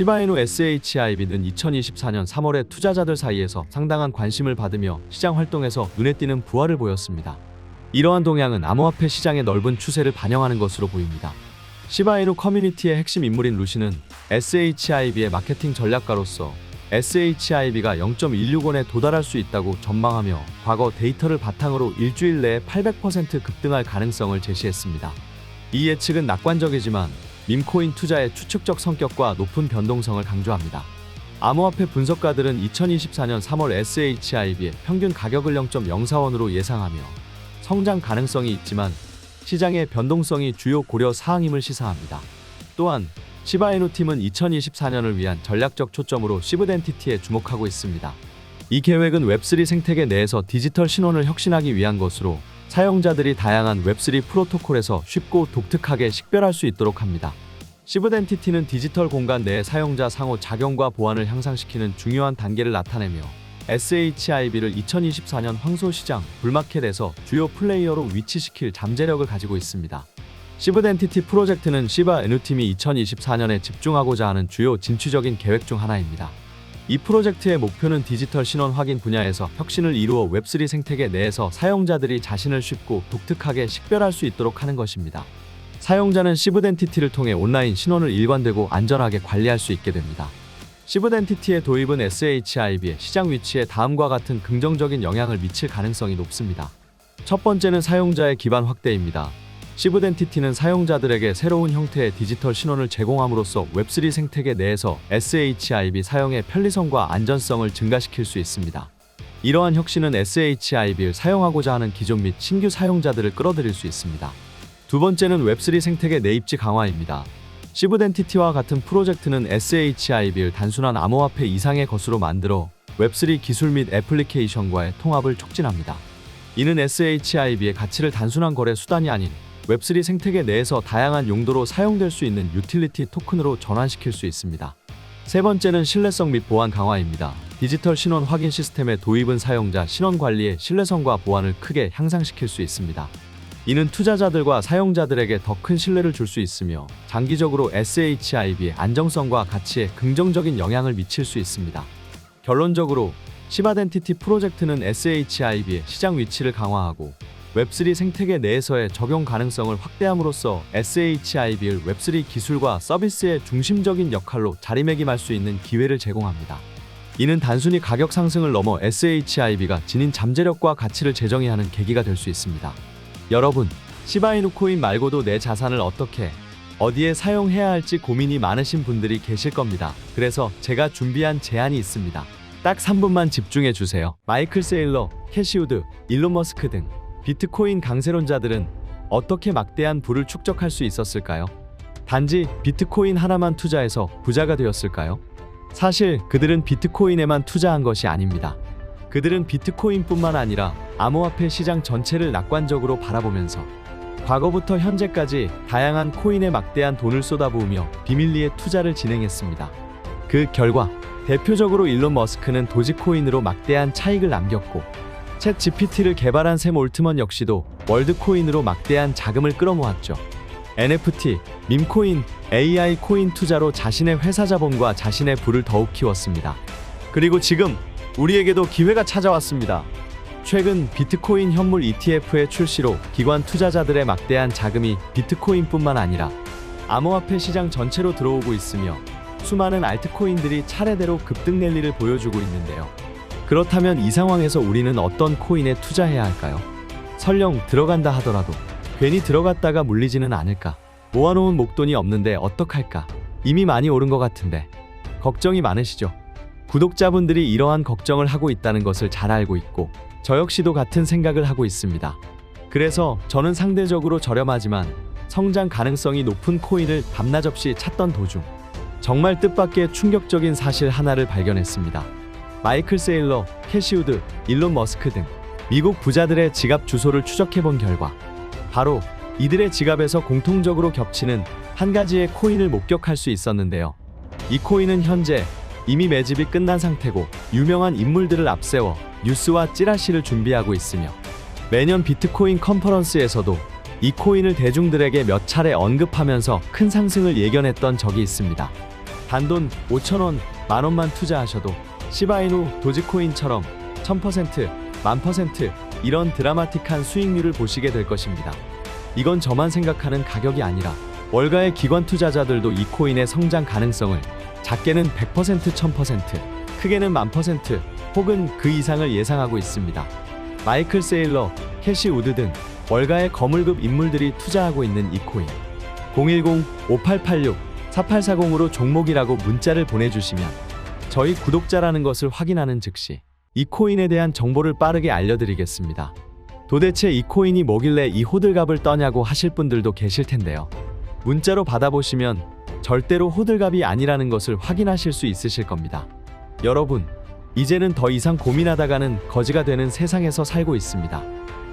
시바이누 SHIB는 2024년 3월에 투자자들 사이에서 상당한 관심을 받으며 시장 활동에서 눈에 띄는 부활을 보였습니다. 이러한 동향은 암호화폐 시장의 넓은 추세를 반영하는 것으로 보입니다. 시바이누 커뮤니티의 핵심 인물인 루시는 SHIB의 마케팅 전략가로서 SHIB가 0.165원에 도달할 수 있다고 전망하며 과거 데이터를 바탕으로 일주일 내에 800% 급등할 가능성을 제시했습니다. 이 예측은 낙관적이지만 밈코인 투자의 추측적 성격과 높은 변동성을 강조합니다. 암호화폐 분석가들은 2024년 3월 SHIB의 평균 가격을 0.04원으로 예상하며 성장 가능성이 있지만 시장의 변동성이 주요 고려 사항임을 시사합니다. 또한 시바이누 팀은 2024년을 위한 전략적 초점으로 시브덴티티에 주목하고 있습니다. 이 계획은 웹3 생태계 내에서 디지털 신원을 혁신하기 위한 것으로 사용자들이 다양한 웹3 프로토콜에서 쉽고 독특하게 식별할 수 있도록 합니다. 시브덴티티는 디지털 공간 내 사용자 상호 작용과 보안을 향상시키는 중요한 단계를 나타내며 SHIB를 2024년 황소 시장 불마켓에서 주요 플레이어로 위치시킬 잠재력을 가지고 있습니다. 시브덴티티 프로젝트는 시바 에누팀이 2024년에 집중하고자 하는 주요 진취적인 계획 중 하나입니다. 이 프로젝트의 목표는 디지털 신원 확인 분야에서 혁신을 이루어 웹3 생태계 내에서 사용자들이 자신을 쉽고 독특하게 식별할 수 있도록 하는 것입니다. 사용자는 시브덴티티를 통해 온라인 신원을 일관되고 안전하게 관리할 수 있게 됩니다. 시브덴티티의 도입은 SHIB의 시장 위치에 다음과 같은 긍정적인 영향을 미칠 가능성이 높습니다. 첫 번째는 사용자의 기반 확대입니다. 시브덴티티는 사용자들에게 새로운 형태의 디지털 신원을 제공함으로써 웹3 생태계 내에서 SHIB 사용의 편리성과 안전성을 증가시킬 수 있습니다. 이러한 혁신은 SHIB를 사용하고자 하는 기존 및 신규 사용자들을 끌어들일 수 있습니다. 두 번째는 웹3 생태계 내입지 강화입니다. 시브덴티티와 같은 프로젝트는 SHIB를 단순한 암호화폐 이상의 것으로 만들어 웹3 기술 및 애플리케이션과의 통합을 촉진합니다. 이는 SHIB의 가치를 단순한 거래 수단이 아닌 웹3 생태계 내에서 다양한 용도로 사용될 수 있는 유틸리티 토큰으로 전환시킬 수 있습니다. 세 번째는 신뢰성 및 보안 강화입니다. 디지털 신원 확인 시스템의 도입은 사용자 신원 관리의 신뢰성과 보안을 크게 향상시킬 수 있습니다. 이는 투자자들과 사용자들에게 더 큰 신뢰를 줄 수 있으며 장기적으로 SHIB의 안정성과 가치에 긍정적인 영향을 미칠 수 있습니다. 결론적으로 시바덴티티 프로젝트는 SHIB의 시장 위치를 강화하고 웹3 생태계 내에서의 적용 가능성을 확대함으로써 SHIB를 웹3 기술과 서비스의 중심적인 역할로 자리매김할 수 있는 기회를 제공합니다. 이는 단순히 가격 상승을 넘어 SHIB가 지닌 잠재력과 가치를 재정의 하는 계기가 될 수 있습니다. 여러분, 시바이누 코인 말고도 내 자산을 어떻게 어디에 사용해야 할지 고민이 많으신 분들이 계실 겁니다. 그래서 제가 준비한 제안이 있습니다. 딱 3분만 집중해 주세요. 마이클 세일러, 캐시우드, 일론 머스크 등 비트코인 강세론자들은 어떻게 막대한 부를 축적할 수 있었을까요? 단지 비트코인 하나만 투자해서 부자가 되었을까요? 사실 그들은 비트코인에만 투자한 것이 아닙니다. 그들은 비트코인뿐만 아니라 암호화폐 시장 전체를 낙관적으로 바라보면서 과거부터 현재까지 다양한 코인에 막대한 돈을 쏟아부으며 비밀리에 투자를 진행했습니다. 그 결과 대표적으로 일론 머스크는 도지코인으로 막대한 차익을 남겼고 챗 GPT를 개발한 샘 올트먼 역시도 월드코인으로 막대한 자금을 끌어모았죠. NFT, 밈코인, AI 코인 투자로 자신의 회사 자본과 자신의 부를 더욱 키웠습니다. 그리고 지금 우리에게도 기회가 찾아왔습니다. 최근 비트코인 현물 ETF의 출시로 기관 투자자들의 막대한 자금이 비트코인뿐만 아니라 암호화폐 시장 전체로 들어오고 있으며 수많은 알트코인들이 차례대로 급등 랠리를 보여주고 있는데요. 그렇다면 이 상황에서 우리는 어떤 코인에 투자해야 할까요? 설령 들어간다 하더라도 괜히 들어갔다가 물리지는 않을까? 모아놓은 목돈이 없는데 어떡할까? 이미 많이 오른 것 같은데 걱정이 많으시죠? 구독자분들이 이러한 걱정을 하고 있다는 것을 잘 알고 있고 저 역시도 같은 생각을 하고 있습니다. 그래서 저는 상대적으로 저렴하지만 성장 가능성이 높은 코인을 밤낮 없이 찾던 도중 정말 뜻밖의 충격적인 사실 하나를 발견했습니다. 마이클 세일러, 캐시우드, 일론 머스크 등 미국 부자들의 지갑 주소를 추적해 본 결과 바로 이들의 지갑에서 공통적으로 겹치는 한 가지의 코인을 목격할 수 있었는데요. 이 코인은 현재 이미 매집이 끝난 상태고 유명한 인물들을 앞세워 뉴스와 찌라시를 준비하고 있으며 매년 비트코인 컨퍼런스에서도 이 코인을 대중들에게 몇 차례 언급하면서 큰 상승을 예견했던 적이 있습니다. 단돈 5천원, 만원만 투자하셔도 시바이누, 도지코인처럼 1000%, 만퍼센트 이런 드라마틱한 수익률을 보시게 될 것입니다. 이건 저만 생각하는 가격이 아니라 월가의 기관 투자자들도 이 코인의 성장 가능성을 작게는 100%, 1000%, 크게는 만퍼센트 혹은 그 이상을 예상하고 있습니다. 마이클 세일러, 캐시 우드 등 월가의 거물급 인물들이 투자하고 있는 이 코인 010-5886-4840으로 종목이라고 문자를 보내주시면 저희 구독자라는 것을 확인하는 즉시 이 코인에 대한 정보를 빠르게 알려드리겠습니다. 도대체 이 코인이 뭐길래 이 호들갑을 떠냐고 하실 분들도 계실 텐데요. 문자로 받아보시면 절대로 호들갑이 아니라는 것을 확인하실 수 있으실 겁니다. 여러분, 이제는 더 이상 고민하다가는 거지가 되는 세상에서 살고 있습니다.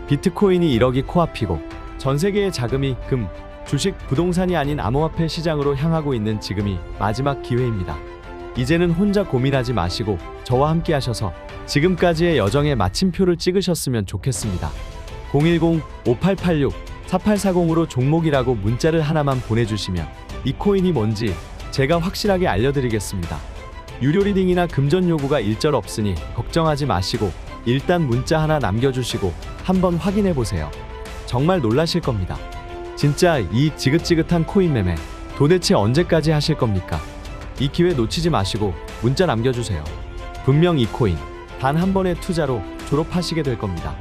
비트코인이 1억이 코앞이고 전 세계의 자금이 금, 주식, 부동산이 아닌 암호화폐 시장으로 향하고 있는 지금이 마지막 기회입니다. 이제는 혼자 고민하지 마시고 저와 함께 하셔서 지금까지의 여정에 마침표를 찍으셨으면 좋겠습니다. 010-5886-4840으로 종목이라고 문자를 하나만 보내주시면 이 코인이 뭔지 제가 확실하게 알려드리겠습니다. 유료 리딩이나 금전 요구가 일절 없으니 걱정하지 마시고 일단 문자 하나 남겨주시고 한번 확인해 보세요. 정말 놀라실 겁니다. 진짜 이 지긋지긋한 코인 매매 도대체 언제까지 하실 겁니까? 이 기회 놓치지 마시고 문자 남겨주세요. 분명 이 코인 단 한 번의 투자로 졸업하시게 될 겁니다.